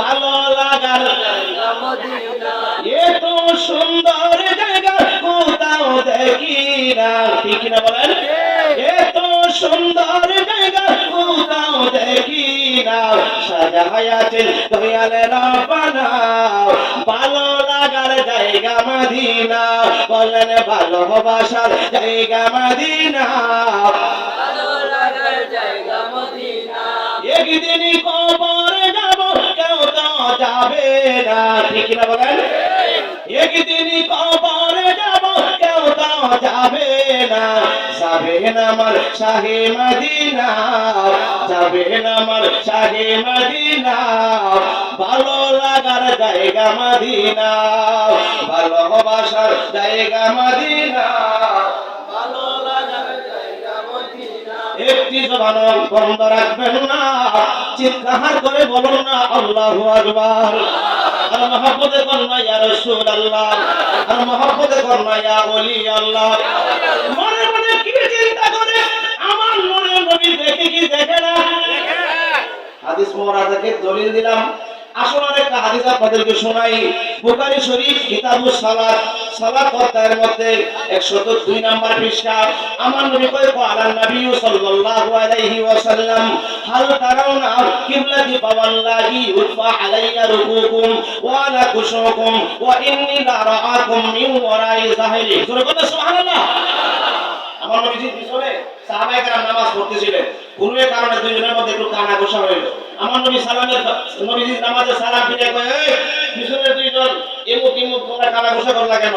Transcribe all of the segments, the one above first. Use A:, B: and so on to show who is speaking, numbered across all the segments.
A: ভালো লাগার এত সুন্দর জায়গা কোথাও দেখি না। ঠিক না বলেন? এত সুন্দর জায়গা কোথাও দেখি না। সাজাহায়াছেন দয়ালে রব্বানা ভালো লাগার জায়গা মদিনা। বলেন ভালোবাসার জায়গা মদিনা। একদিন কবরে যাব কেউ তো যাবে না, ঠিক না বলেন? একদিন কবরে যাব, কেউ তো যাবে না। যাবে না আমার শাহে মদিনা, যাবে না আমার শাহে মদিনা। ভালো লাগার জায়গা মদিনা, ভালোবাসার জায়গা মদিনা। হাদিস মোরা থেকে দলিল দিলাম। আসল একটা হাদিস আপনাদেরকে শোনাই। বুখারী শরীফ কিতাবুস সালাত। সালাত অধ্যায়ের মধ্যে 102 নাম্বার পৃষ্ঠা। আমার নবী কয় আলান তারাউনা কিবলাতি বাবাল্লাহি উতফা আলাইয়া রুকুকুম ওয়া আলা কুশুকুম ওয়া ইন্নী লা রাআকুম মিন ওয়ারাই যাহিরি জোরে সুবহানাল্লাহ। আমার নবীজির পিছনে সাহাবায়ে কেরাম নামাজ পড়তেছিলেন। কোনো কারণে দুইজনের মধ্যে একটু কানা ঘোষা হইল। আমার নবী সালামের নবীজির নামাজে সালাম ফিরে কয়, এই পিছনের দুইজন এমুক ইমুক তোমরা কানা ঘোষা করলা কেন?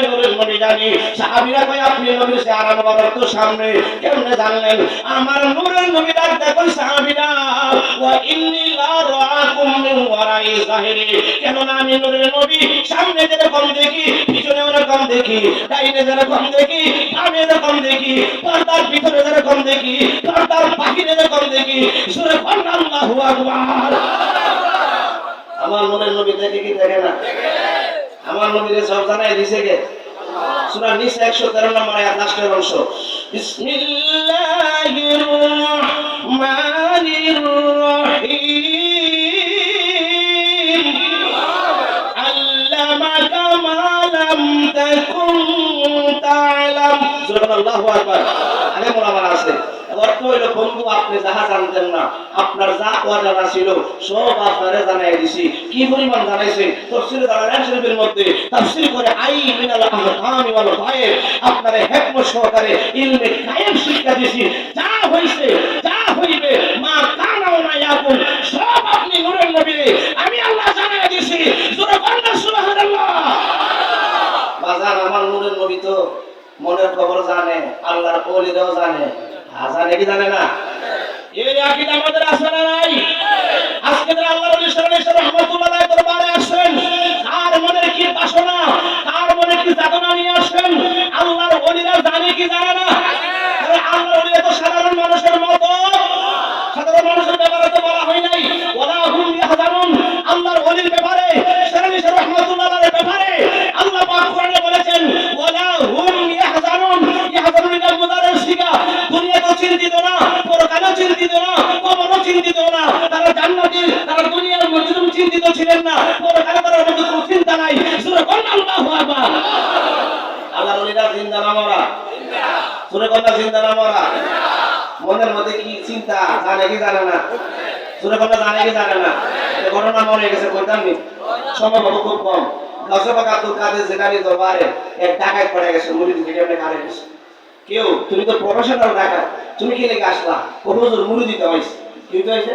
A: আমি নবীর নবী জানি সাহাবীরা কয় আপনি নবীর আরাম বাবার তো সামনে কেমনে জানলেন? আমার নূরের নবী ডাক দেখো সাহাবীরা ওয়া ইন্নী লা রাআকুম মিন ওয়ারাই যাহিরি। কেন না আমি নূরের নবী সামনে যেরকম দেখি পিছনে ওরকম দেখি ডাইনে যেরকম দেখি বামে যেরকম দেখি পর্দার পিছনে যেরকম দেখি পর্দার বাহিরে যেরকম দেখি সুরে আল্লাহু আকবার। আমার মনের নবী দেখে কি দেখে না? আমার নবীরে সব জানাই দিছে কে? সূরা নিসা 113 নম্বর আয়াত, লাস্টের অংশ। বিসমিল্লাহির রহমানির রহিম। আল্লামাকা মা লাম তাকুন তা'লাম। সুবহানাল্লাহু আকবার। আগে মোলামার আছে। অর্থ হইল বন্ধু, আপনি যাহা জানতেন না, আপনার যা অজানা ছিল, সব আপনারে জানাই দিছি। কি পরিমাণ জানাইছে তফসিল দালালান শরীফের মধ্যে, তাফসীর করে আই মিনাল আহকামি ওয়াল গায়েব, আপনারে হিকমত সহকারে ইলমে গায়েব শিক্ষা দিছি। যা হইছে যা হইবে মা কানা ওয়া ইয়াকুন সব আপনি নূরের নবীরে আমি আল্লাহ জানাই দিছি জোরে বলেন সুবহানাল্লাহ বাজার আমার নূরের নবী তো মনের খবর জানে আল্লাহর ওলিরাও জানে আর জানে না। এই আকিদা আমাদের আসবে না জান্নাতি তারা দুনিয়ার মধ্যে চিন্তিত ছিলেন না। পরকালে তারা কোনো চিন্তা নাই। সূরা কোন আল্লাহু আকবার। আল্লাহর ওলিরা জিন্দা না মরা। সূরা কোন জিন্দা না মরা। মনের মধ্যে কি চিন্তা, জানে কি জানে না? সুরে কথা জানে কি জানে না? ঘটনা মনে গেছে কইতাম নি? সম্ভব হবে খুব কম। গাছবাগ আব্দুল কাদের জেলানি দরবারে এক ডাকাত পড়ে গেছে, মুড়ি কেমনে কারে গেছে কেউ? তুমি তো প্রফেশনাল ডাকাত। তুমি কি লেগে আসলা? হুজুর মুড়ি দিতে হইছে কি হইতে হইছে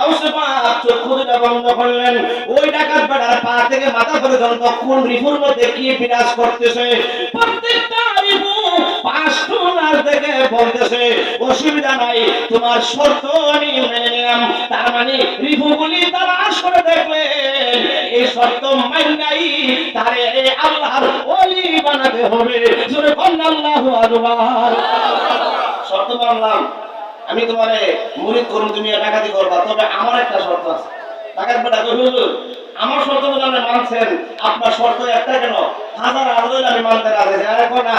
A: গাউসে পাক চক্ষু দুটা অসুবিধা নাই, তোমার শর্ত নিলাম। তার মানে রিফুগুলি তালাশ করে দেখলেন, এই শর্ত মাইন নাই তারে আল্লাহর ওলি বানাতে হবে। জোরে কন্যা শর্ত মানলাম আমি তোমার মুরিদ করুন তুমি ডাকাতি করবা, তবে আমার একটা শর্ত আছে। আমার শর্ত আপনি মানছেন, আপনার শর্ত একটা কেন? হাজার হাজার আমি মানতে রাজি আরে না?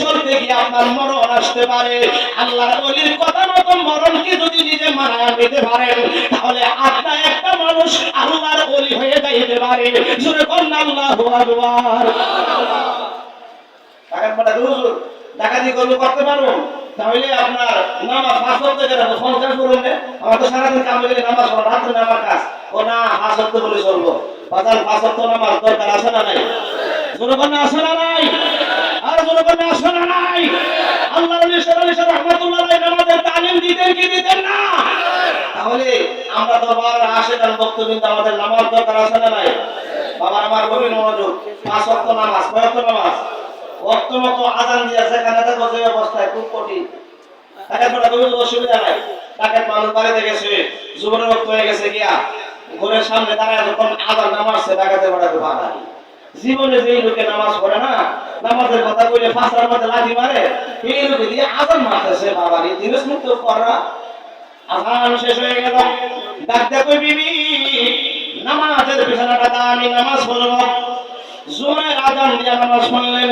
A: চলতে গিয়ে আপনার মরণ আসতে পারে। আল্লাহর ওলির কথা মতো মরণকে যদি নিজে মানায় নিতে পারেন, তাহলে আপনার একটা মানুষ আল্লাহর ওলি হয়ে যাইতে পারে। জোরে কন্যা আল্লাহু ডাকাতি করতে পারব? তাহলে আপনার নামাজ পাঁচ সপ্তাহ করে সংসার করুন আমার তো সারাদিন কাম গেলে নামাজ রাত্রে নামার কাজ। ও না, পাঁচ সপ্তাহ বলে চলবো। পাঁচ সপ্তাহ নামাজ দরকার আছে না নাই? জনগণ না নাই? আর জনগণ না নাই? আল্লাহ নবী সাল্লাল্লাহু আলাইহি রহমাতুল্লাহ নামাজের তালিম দিতেন কি দিতেন না? তাহলে আমরা দরবার আসে তার বক্তব্য আমাদের নামাজ দরকার আছে না নাই? বাবা, আমার গভীর মনোযোগ। পাঁচ ওয়াক্ত নামাজ, কয় ওয়াক্ত নামাজ? ওয়াক্ত মতো আজান দিয়া সেখানে থাকো যে অবস্থায় খুব কঠিন। তাকে বলা কোনো অসুবিধা নাই। তাকে মানুষ বাড়িতে গেছে যুবনের রক্ত হয়ে গেছে গিয়া। ঘরের সামনে দাঁড়ায় যখন আজান নামাজছে ডাকাতে বাড়াতে পারাই জীবনে যেই লোকে নামাজ পড়ে না, নামাজের কথা বলে ফাঁসার মধ্যে লাঠি মারে, এই লোকে দিয়ে আজান মারতেছে বাবার এই জিনিস মুক্ত করা আজান শেষ হয়ে গেল। ডাক দেখো বিবি, নামাজের বিছানাটা দামি, নামাজ পড়ব। জোহরের আজান দিয়া নামাজ পড়লেন,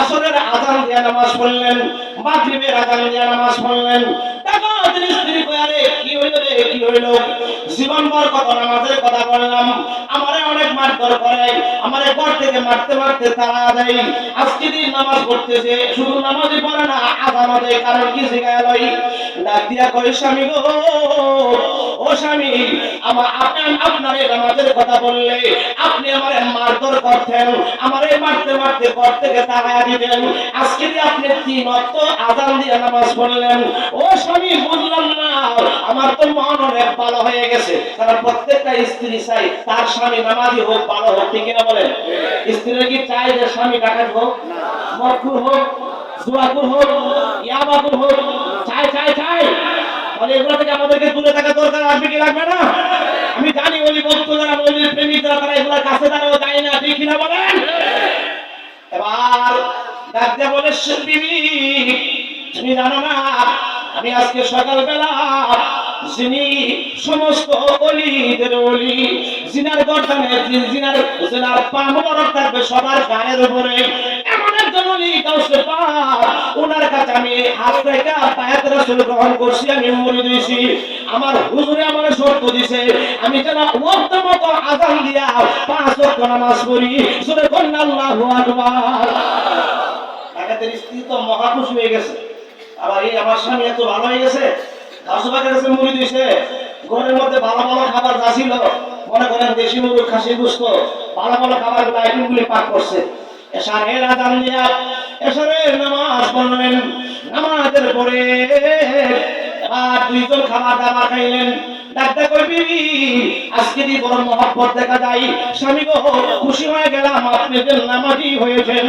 A: আসরের আজান দিয়া নামাজ পড়লেন। মাগরিবের আজান নামাজ পড়লেন দেখো, তিনি স্ত্রী কয়ারে কি হইল রে, কি হইল? জীবন ভর কত নামাজের কথা বললাম। আমারে অনেক মারধর করে, আমারে ঘর থেকে মারতে মারতে তারা দেয়। আজকে দিন নামাজ পড়তেছে, শুধু নামাজই পড়ে না, আজান দেয়, কারণ কি শিখায় লই ডাক দিয়া কই স্বামী গো, ও স্বামী আমার আপনি আপনার নামাজের কথা বললে, আপনি আমার মারধর করতেন, আমারে মারতে মারতে ঘর থেকে তাড়াইয়া দিতেন। আজকে আপনি তিন অক্ত আজান দিয়ে নামাজ পড়লেন। ও স্বামী, বুঝলাম না। আমার তো মন অনেক ভালো হয়ে গেছে। কারণ প্রত্যেকটা স্ত্রী চাই তার স্বামী নামাজি হোক, ভালো হোক, ঠিক না বলেন? স্ত্রীরা কি চায় যে স্বামী ডাকাত হোক? মকুর হোক, জুয়াকুর হোক, ইয়াবাকুর হোক, চায় চায় চায়। মানে এগুলো থেকে আমাদেরকে দূরে থাকা দরকার আসবে কি লাগবে না? আমি জানি ওলি ভক্ত যারা ওলির প্রেমিক যারা তারা এগুলোর কাছে তারাও যায় না, ঠিক কিনা বলেন? এবার ডাক দিয়ে বলে বিবি তুমি জানো না, আমি আজকে সকালবেলা যিনি সমস্ত অলিদের অলি জিনার গর্দানে জিনার জিনার পা মোবারক থাকবে সবার গায়ের উপরে, এমন একজন অলি কাউসে পাক ওনার কাছে আমি হাত থেকে পায়াত রাসূল গ্রহণ করছি, আমি মরে দিয়েছি। আমার হুজুরে আমার শর্ত দিছে, আমি যেন ওয়াক্ত মতো আজান দিয়া পাঁচ ওয়াক্ত নামাজ পড়ি। আল্লাহু আকবার। ডাকাতের স্ত্রী তো মহা খুশি হয়ে গেছে। আবার এই আমার স্বামী এত ভালো হয়ে গেছে শাশুবাকের কাছে মুড়ি দিয়েছে ঘরের মধ্যে ভালো ভালো খাবার যা ছিল, মনে করেন দেশি মুরগ খাসি গুস্ত, ভালো ভালো খাবারগুলো আইটেম গুলি পাক করছে এসারের আদান দিয়া এসারের নামাজ পড়লেন, নামাজের পরে আর দুইজন খাবার দাবার খাইলেন। ডাক্তার আজকে দি বড় মহব্বত দেখা যায়, স্বামী গো, খুশি হয়ে গেলাম, আপনি যে নামাজি হয়েছেন,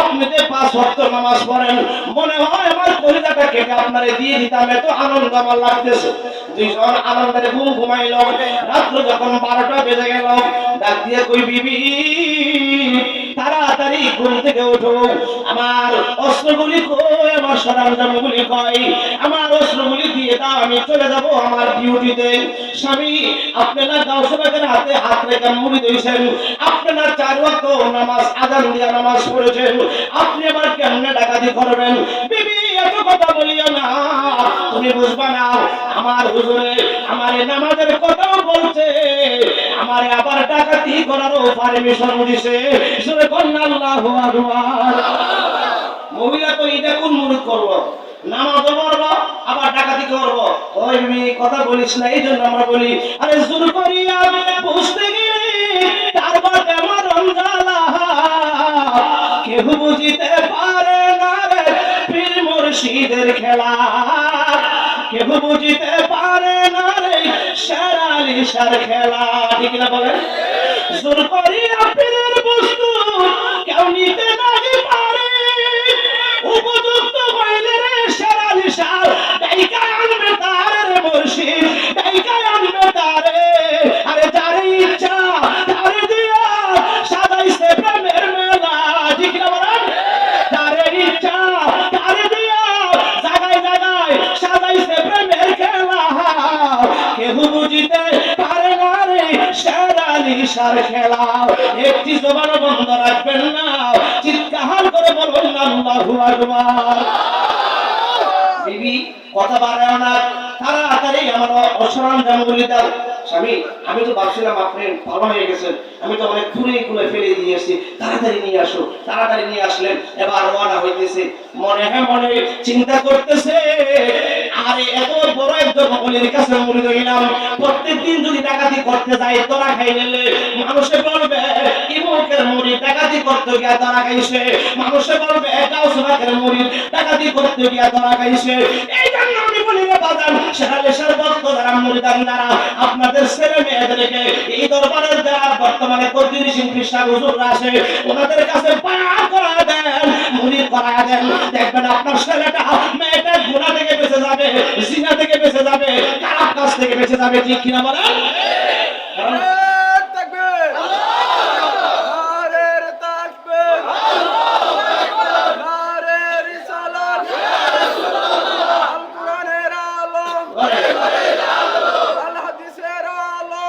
A: আপনি যে পাঁচ ওয়াক্ত নামাজ পড়েন, মনে হয় আমার কলিজাটা কেটে আপনারে দিয়ে দিতাম, এত আনন্দ আমার লাগতেছে। দুইজন আনন্দের ঘুম ঘুমাইল, রাত্র যখন বারোটা বেজে গেল, ডাক দিয়ে কই, বিবি, তাড়াতাড়ি ঘুম থেকে ওঠো, আমার অস্ত্রগুলি কই আমার সরঞ্জামগুলি কই আমার অস্ত্রগুলি দিয়ে দাও আমি চলে যাব আমার ডিউটিতে। স্বামী, আপনারা গাউসবাগের হাতে হাত রেখে মুড়ি দিয়েছেন। আপনারা চার ওয়াক্ত নামাজ আজান দিয়া নামাজ পড়েছেন। আপনি আবার কেমনে ডাকাতি করবেন? বিবি, এত কথা বলিও না। তুমি বুঝবা না, আমার হুজুরে আমার নামাজের কথাও বলছে। আমার আবার ডাকাতি করারও পারমিশন দিছে। শুনে কন্যা আল্লাহু আকবার। মহিলা তো এটা কোন মুরুদ করব ডাকাতি করব। ওই মেয়ে কথা বলিস না এই জন্য আমরা বলি, আরে জোর করিয়া বুঝতে গেলে, তারপর কেমন রমজালা কেউ বুঝিতে পারে না রে পীর মুর্শিদের খেলা। কেউ বুঝিতে পারে না রে সারালি সার খেলা। ঠিক না বলেন? জোর করিয়া পীরের বস্তু, কেউ নিতে নাহি সার খেলা একটি জবান বন্ধ রাখবেন না। চিৎকার করে বলবেন আল্লাহু আকবার। বিবি কথা বাড়ায় না। তাড়াতাড়ি আমার অসরাম জামগুলি দাও। স্বামী, আমি তো ভাবছিলাম আপনি ভালো হয়ে গেছেন। আমি তো অনেক দূরে এগুলো ফেলে দিয়ে এসেছি। তাড়াতাড়ি নিয়ে আসো। তাড়াতাড়ি নিয়ে আসলেন এবার রওনা হইতেছে। মনে হ্যাঁ মনে চিন্তা করতেছে, আরে এত বড় একজন অলির কাছে মুড়ি হইলাম প্রত্যেকদিন যদি ডাকাতি করতে যাই তোরা খাই নিলে মানুষে বলবে ইমুকের মুড়ি ডাকাতি করতে গিয়া তোরা খাইছে মানুষে বলবে গাউসবাকের মুড়ি ডাকাতি করতে গিয়া তোরা খাইছে এই জন্য আমি বলি, রে বাজান সারালেশের ভক্ত যারা মুড়িদান দ্বারা আপনাদের ছেলে মেয়েদেরকে এই দরবারের যারা বর্তমানে প্রতিনিধি কৃষ্ণা হুজুররা আছে, ওনাদের কাছে পায়া করা দেন, মুড়ি করা দেন। দেখবেন আপনার ছেলেটা মেয়েটা গুণা থেকে বেঁচে যাবে, জিনা থেকে বেঁচে যাবে খারাপ কাজ থেকে বেঁচে যাবে, ঠিক কিনা বলেন কারণ
B: নারে তাকবীর নারে তাকবীর নারে রিসালাত আল কোরআনের আলো আল হাদিসের আলো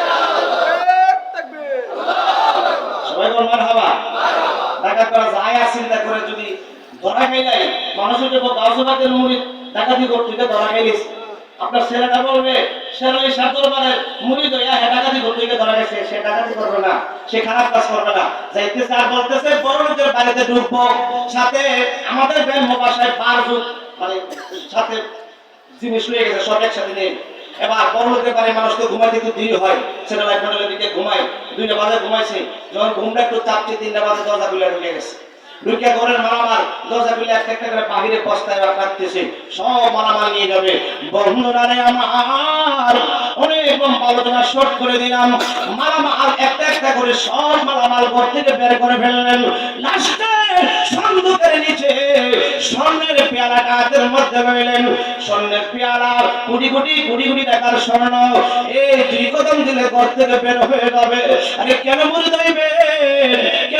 B: নারে তাকবীর
A: সবাই বল মারহাবা ডাকাত করা যায় আর চিন্তা করে যদি ধরা খাইলাই মানুষের যে গাউসবাদের মুড়ি ডাকাতি করতে ধরা খাইলিস আপনার ছেলেটা বলবে, ছেলে সাতর মানে মুড়ি দইয়া হ্যাঁ ডাকাতি করতে ধরা গেছে, সে ডাকাতি করবে না, সে খারাপ কাজ করবে না। যাইতেছে আর বলতেছে বড় লোকের বাড়িতে ঢুকবো। সাথে আমাদের ব্যায়াম বাসায় পার যুগ মানে সাথে জিনিস হয়ে গেছে, সব একসাথে নেই এবার বড় লোকের বাড়ি মানুষ তো ঘুমাইতে একটু দেরি হয়। সেটা লাইফ মডেলের দিকে ঘুমায়, দুইটা বাজে ঘুমাইছে। যখন ঘুমটা একটু চাপছে, তিনটা বাজে দরজা খুলে ঢুকে গেছে। ঢুকে ঘরের মালামাল, দরজা খুলে একটা একটা করে বাহিরে বস্তায় রাখতেছে সব মালামাল নিয়ে যাবে। বন্ধুরা আমার, অনেক আলোচনা শর্ট করে দিলাম। মালামাল একটা একটা করে সব মালামাল ঘর থেকে বের করে ফেললেন। লাস্টে সন্দুকের নিচে স্বর্ণের পেয়ালাটা হাতের মধ্যে রইলেন। স্বর্ণের পেয়ালা কোটি কোটি কোটি কোটি টাকার স্বর্ণ। এই দুই কদম দিলে ঘর থেকে বের হয়ে যাবে। আরে কেন মরে যাইবেন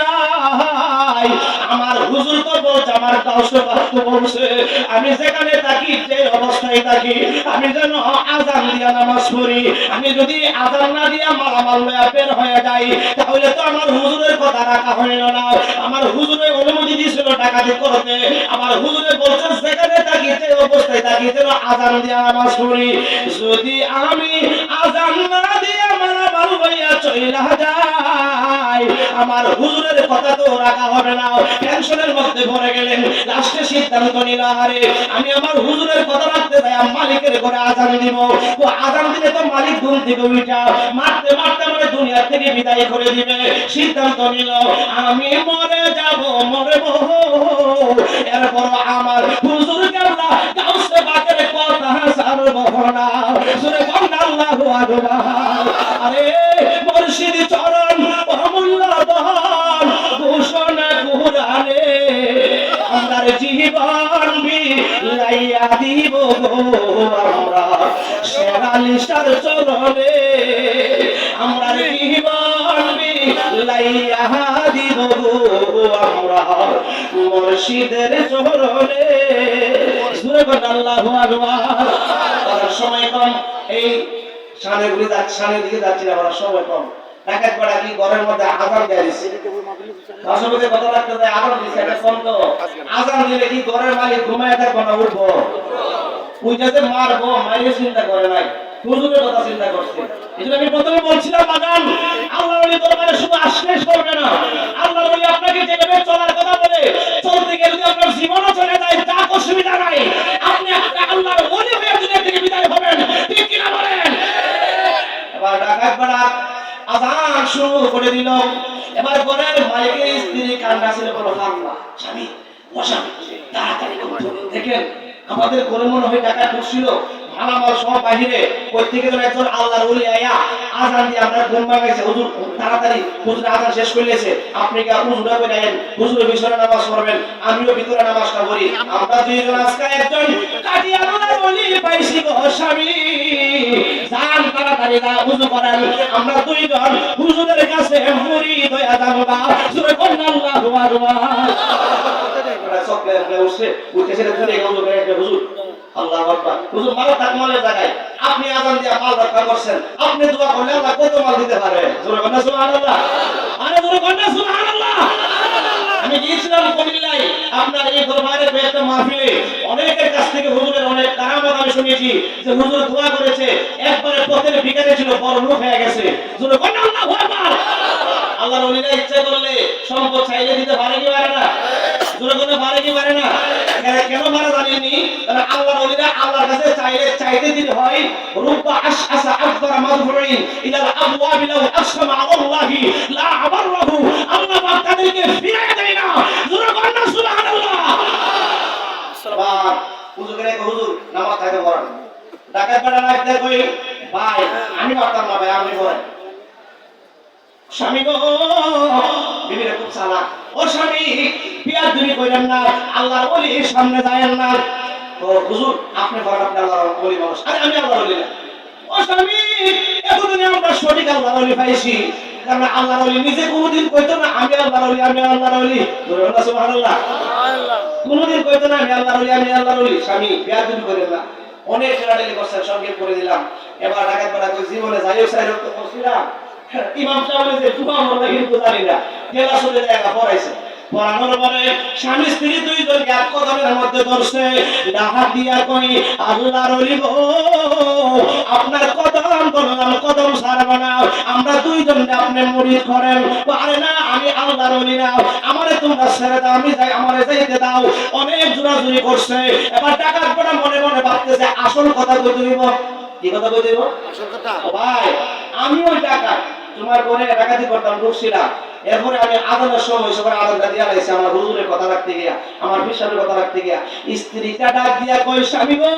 A: যাই আমার হুজুর তো বলছে আমার বাস্তব বলছে, আমি যেখানে থাকি, যে অবস্থায় থাকি, আমি যেন আজান দিয়া নামাজ পড়ি। আমি যদি আজান না দিয়া মালামাল লয়া বের হয়ে যাই, তাহলে তো আমার হুজুরের কথা রাখা হইল না। আমার হুজুরে অনুমতি দিয়েছিল ডাকাতি করতে। আমার হুজুরে বলছে, যেখানে থাকি, যে অবস্থায় থাকি, যেন আজান দিয়া নামাজ পড়ি। যদি আমি আজান না দিয়া মালামাল লইয়া চইলা যাই ভাই আমার হুজুরের কথা তো রাখা হবে না। টেনশনের মধ্যে পড়ে গেলেন। লাস্টে সিদ্ধান্ত নিল আরে আমি আমার হুজুরের কথা রাখতে চাই মালিকের ঘরে আজান দিব। ও আজান দিলে তো মালিক ঘুম থেকে উঠা। মারতে মারতে আমার দুনিয়া থেকে বিদায় করে দিবে। সিদ্ধান্ত নিল, আমি মরে যাব মরব এরপর আমার হুজুর কেবলা গাউসে বাকের কথা সারব না। সুরে কন্যা আল্লাহু আরে মুর্শিদ চরণ জীবন বিলাইয়া দিব আমরা। শেরালিশার চরণে আমরা জীবন বিলাইয়া দিব আমরা। মুর্শিদের চরণে। সুরে কন্যা আল্লাহু আকবার। সময় কম। এই সামনে গুলি যাচ্ছে, সামনের দিকে যাচ্ছি আমরা সময় কম। ডাকাত পাড়া কি ঘরের মধ্যে আজান দেয় দিচ্ছে রাষ্ট্রপতি কথা রাখতে দেয় আজান দিচ্ছে এটা কম তো? আজান দিলে কি ঘরের মালিক ঘুমায় থাকব না উঠবো? উইটাতে মারবো, মাইরে চিন্তা করে নাই। হুজুরের কথা চিন্তা করছে। এই আমি প্রথমে বলছিলাম, বাগান, আল্লাহ ওলি দরবারে শুধু আসলে চলবে না। আল্লাহ ওলি আপনাকে যেভাবে চলার কথা বলে, চলতে গেলে যদি আপনার জীবনও চলে যায় তা অসুবিধা নাই। আপনি একটা আল্লাহর ওলি হয়ে দুনিয়া থেকে বিদায় হবেন। ঠিক কিনা বলেন? পাড়া আজান শুরু করে দিল এবার ঘরের মালিকের স্ত্রী কান্না ছিল, বলো হামলা স্বামী স্বামী তাড়াতাড়ি। দেখেন, আমাদের ঘরে মনে হয় টাকা ঢুকছিল মালামাল সব বাহিরে থেকে যেন একজন আল্লাহর ওলি আয়া। আজান দিয়ে আমরা ঘুম ভাঙাইছে হুজুর তাড়াতাড়ি হুজুর আজান শেষ করলেছে আপনি কি হুজুরা করে আইন হুজুরের পিছনে নামাজ পড়বেন। আমিও ভিতরে নামাজটা পড়ি আমরা দুইজন আজকে একজন কাটি আল্লাহর ওলি পাইছি গো স্বামী। যান তাড়াতাড়ি যা হুজু করেন। আমরা দুইজন হুজুরের কাছে মুড়ি দয়া দামবা সুরে কন্যা আল্লাহু আকবার। সব উঠছে। উঠে সেটা হুজুর করে একটা হুজুর। আল্লাহ একবারে ছিল বড় লোক হয়ে গেছে। ইচ্ছা করলে সম্পদ চাইলে দিতে পারে কি পারে না জোরে কি না। কেন- কেন পারে জানেননি? কারণ আল্লাহর ওলিরা আল্লাহর কাছে চাইলে চাইতে দিতে হয়। রুব্বা আশআসা আকবার মাদফুরিন ইলাল আবওয়াবি লাউ আকসামা আলাল্লাহি লা আবাররাহু। আল্লাহ পাক তাদেরকে ফিরিয়ে দেয় না। জোরে কন্যা সুবহানাল্লাহ। আবার হুজুর করে হুজুর নামাজ থাকে পড়ান? ডাকাত বেড়া রাখতে কই? ভাই আমি পারতাম না ভাই আপনি পড়েন স্বামী গো বিবিরা খুব চালাক। ও স্বামী বিয়ার তুমি কইলেন না আল্লাহর ওলির সামনে যায়েন না। তো হুজুর আপনি বলেন আপনি আল্লাহর ওলি মানুষ। আরে আমি আল্লাহর ওলি না। ও স্বামী এতদিনে আমরা সঠিক আল্লাহর ওলি পাইছি। কারণ আল্লাহর ওলি নিজে কোনোদিন কইতো না আমি আল্লাহর ওলি আমি আল্লাহর ওলি। না সুবহানাল্লাহ। কোনোদিন কইতো না আমি আল্লাহর ওলি আমি আল্লাহর ওলি। স্বামী বিয়ার করেন না। অনেক ঠেলাঠেলি করছেন সংক্ষেপ করে দিলাম। এবার ডাকাত বেড়া জীবনে যাইও রক্ত করছিলাম ইমাম সাহেব যে তুমা মনে কিন্তু জানি না। ঠেলা চলে জায়গা পড়াইছে। পড়ানোর পরে স্বামী স্ত্রী দুইজন এক কদমের মধ্যে ধরছে। ডাহাত দিয়া কই আল্লাহর ওলি আপনার কদম ধরলাম কদম ছাড়ব না। আমরা দুইজন আপনি মুরিদ করেন পারে না আমি আল্লাহর ওলি না। আমারে তোমরা ছেড়ে দাও আমি যাই আমারে যাইতে দাও। অনেক জোরাজুরি করছে। এবার ডাকাত পড়া মনে মনে ভাবতেছে আসল কথা কইতে দিব কি কথা কইতে দিব ভাই আমি ওই টাকা তোমার ঘরে ডাকাতি করতাম ঢুকছিলাম এরপরে আমি আদানের সময় সবাই আদানটা দিয়া লাইছি, আমার হুজুরের কথা রাখতে গিয়া, আমার বিশ্বাসের কথা রাখতে গিয়া। স্ত্রীটা ডাক দিয়া কই স্বামী গো,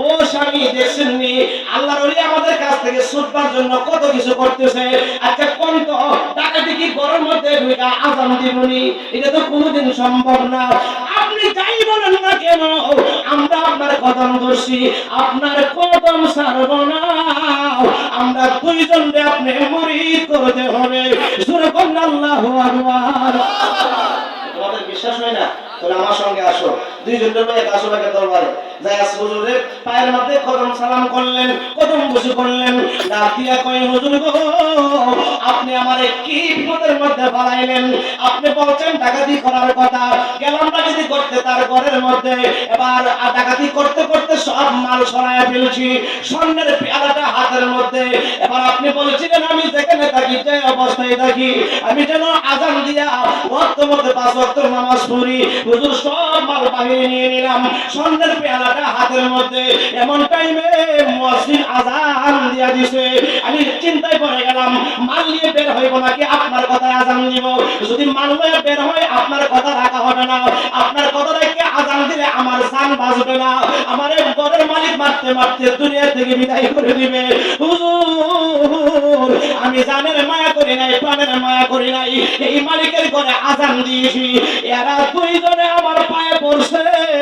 A: ও স্বামী, দেখছেন নি? আল্লাহর ওলি আমাদের কাছ থেকে ছুটবার জন্য কত কিছু করতেছে। আচ্ছা কোন তো? ডাকাতি কি ঘরের মধ্যে ঢুকা আজান দিবনি এটা তো কোনোদিন সম্ভব না। আপনি যাই বলেন না কেন? আমরা আপনার কদম ধরছি, আপনার কদম ছাড়ব না। আমরা দুইজনকে আপনি সুরে কন্যা আল্লাহু তোমাদের বিশ্বাস হয় না? তাহলে আমার সঙ্গে আসো। দুইজন লোক এক আসো দরবারে আস হুজুরের ডাকাতি করতে করতে সব মাল সরাইয়া ফেলছি। স্বর্ণের পেয়ালাটা হাতের মধ্যে। এবার আপনি বলেছিলেন, আমি যেখানে থাকি, যে অবস্থায় থাকি, আমি যেন আজান দিয়া ওয়াক্ত মধ্যে পাঁচ নামাজ পড়ি। হুজুর, সব মাল বাহিনী নিয়ে নিলাম। স্বর্ণের আমি জানের মায়া করি নাই, প্রাণের মায়া করি নাই। এই মালিকের ঘরে আজান দিয়েছি। এরা দুইজনে আমার পায়ে পড়ছে।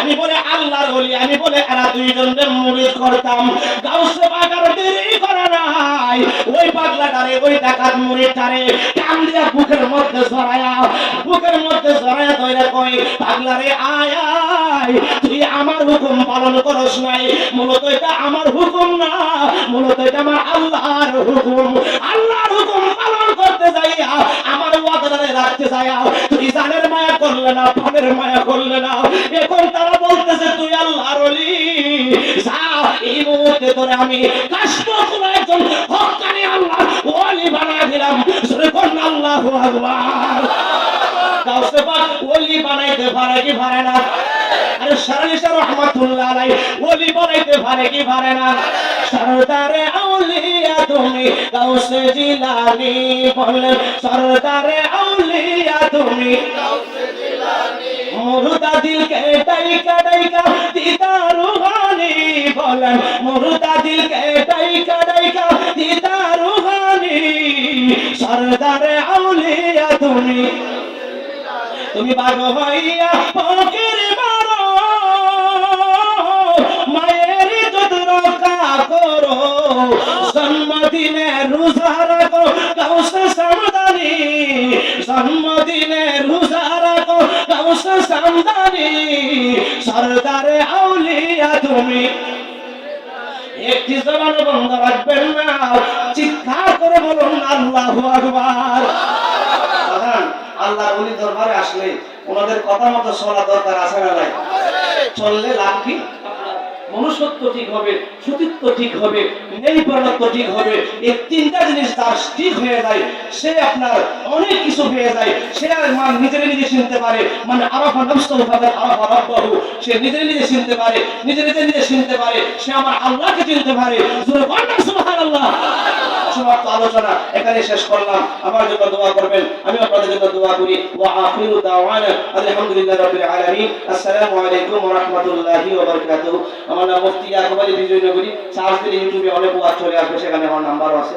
A: আমি বলে আল্লাহর বলি আমি বলে এরা দুইজনের মুরিদ করতাম। গাউসে বাগার দেরি করে নাই। ওই পাগলাটারে, ওই ডাকাত মুরিদটারে কান দিয়া বুকের মধ্যে জড়ায়া বুকের মধ্যে জড়ায়া ধরে কই পাগলারে, আয় আয়। তুই আমার হুকুম পালন করস নাই। মূলত এটা আমার হুকুম না। মূলত এটা আমার আল্লাহর হুকুম। আল্লাহর হুকুম পালন করতে যাইয়া, আমার ওয়াদারে রাখতে যাইয়া না প্রাণের মায়া করলে না। এখন তারা বলতেছে, তুই আল্লাহর ওলি। যা, এই মুহূর্তে তোরে আমি কাশফুল একজন হক্কানি আল্লাহ ওলি বানায় দিলাম। সুরে কোন আল্লাহু আকবার। কাউকে পাক ওলি বানাইতে পারে কি পারে না? আরে সারানিসা রহমাতুল্লাহ আলাই, ওলি বানাইতে পারে কি পারে না? সরদারে আউলিয়া, তুমি কাউসে জিলানি বললেন সরদারে আউলিয়া, তুমি মুরুদা দিলকে ডাইকা ডাইকা দিদা রুহানি বলেন। মুরুদা দিলকে ডাইকা ডাইকা দিদা রুহানি। সরদারে আউলিয়া তুমি। তুমি বাগ হইয়া পকের মারো মায়ের দুধ রক্ষা করো। জন্মদিনে রোজা রাখো কাউসে সামদানি আউলিয়া তুমি। একটি জবান বন্ধ রাখবেন না, চিৎকার করে বলুন, আল্লাহু আকবার। আল্লাহর ওলি দরবারে আসলে ওনাদের কথা মতো চলা দরকার আছে না নাই? চললে লাভ কি? মনুষ্যত্ব ঠিক হবে, সতীত্ব ঠিক হবে নির্ভরত্ব ঠিক হবে, এই তিনটা জিনিস তার ঠিক হয়ে যায়, সে আপনার অনেক কিছু হয়ে যায়। সে আর মান নিজের নিজে চিনতে পারে। মানে আরাফা নফসাহু ফাদার আরাফা রব্বাহু, সে নিজের নিজে চিনতে পারে নিজে নিজে নিজে চিনতে পারে, সে আমার আল্লাহকে চিনতে পারে। সুবহানাল্লাহ সুবহানাল্লাহ। সমাপ্ত আলোচনা এখানে শেষ করলাম। আমার জন্য দোয়া করবেন, আমি আপনাদের জন্য দোয়া করি। ওয়া আখিরু দাওয়ানা, আলহামদুলিল্লাহ রাব্বিল আলামিন। আসসালামু আলাইকুম ওয়া রাহমাতুল্লাহি ওয়া বারাকাতুহু। আমার নাম মুফতি ইয়াকুব আলী বিজয়নগরী। চার্জ দিলে ইউটিউবে অনেক ওয়াজ চলে আসবে, সেখানে আমার নাম্বারও আছে।